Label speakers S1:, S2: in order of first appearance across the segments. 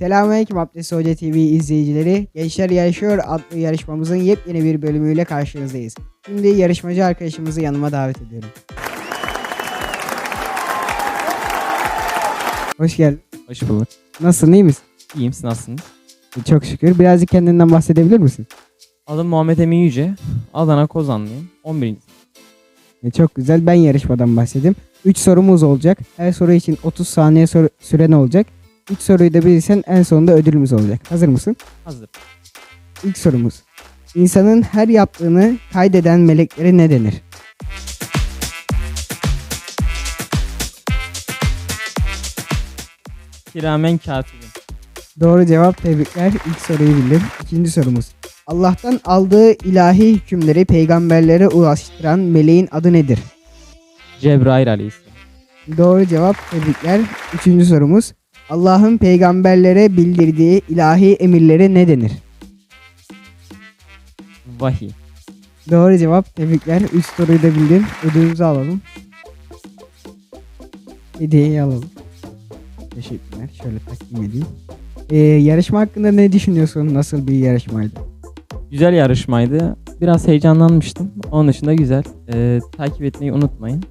S1: Selamünaleyküm Abdest Hoca TV izleyicileri. Gençler Yarışıyor adlı yarışmamızın yepyeni bir bölümüyle karşınızdayız. Şimdi yarışmacı arkadaşımızı yanıma davet ediyorum. Hoş geldin.
S2: Hoş bulduk.
S1: Nasılsın iyi misin?
S2: İyiyim siz nasılsınız?
S1: Çok şükür. Birazcık kendinden bahsedebilir misin?
S2: Adım Muhammed Emin Yüce. Adana Kozanlıyım. 11.
S1: E, Çok güzel. Ben yarışmadan bahsedeyim. 3 sorumuz olacak. Her soru için 30 saniye sor- süren olacak. 3 soruyu da bilirsen en sonunda ödülümüz olacak. Hazır mısın?
S2: Hazır.
S1: İlk sorumuz. İnsanın her yaptığını kaydeden meleklere ne denir?
S2: Kiramen katibim.
S1: Doğru cevap tebrikler. İlk soruyu bildin. İkinci sorumuz. Allah'tan aldığı ilahi hükümleri peygamberlere ulaştıran meleğin adı nedir?
S2: Cebrail Aleyhisselam.
S1: Doğru cevap tebrikler. Üçüncü sorumuz. Allah'ın peygamberlere bildirdiği ilahi emirlere ne denir?
S2: Vahiy.
S1: Doğru cevap tebrikler. Üç soruyu da bildin. Ödülümüzü alalım. Hediyeyi alalım. Teşekkürler. Şöyle takdim edeyim. Ee, yarışma hakkında ne düşünüyorsun? Nasıl bir yarışmaydı?
S2: Güzel yarışmaydı. Biraz heyecanlanmıştım. Onun dışında güzel. Ee, takip etmeyi unutmayın.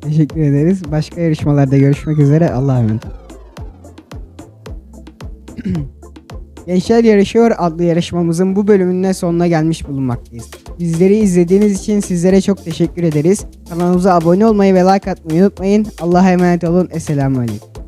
S1: Teşekkür ederiz. Başka yarışmalarda görüşmek üzere. Allah'a emanet. Gençler Yarışıyor adlı yarışmamızın bu bölümünün sonuna gelmiş bulunmaktayız. Bizleri izlediğiniz için sizlere çok teşekkür ederiz. Kanalımıza abone olmayı ve like atmayı unutmayın. Allah'a emanet olun. Esselamu Aleyküm.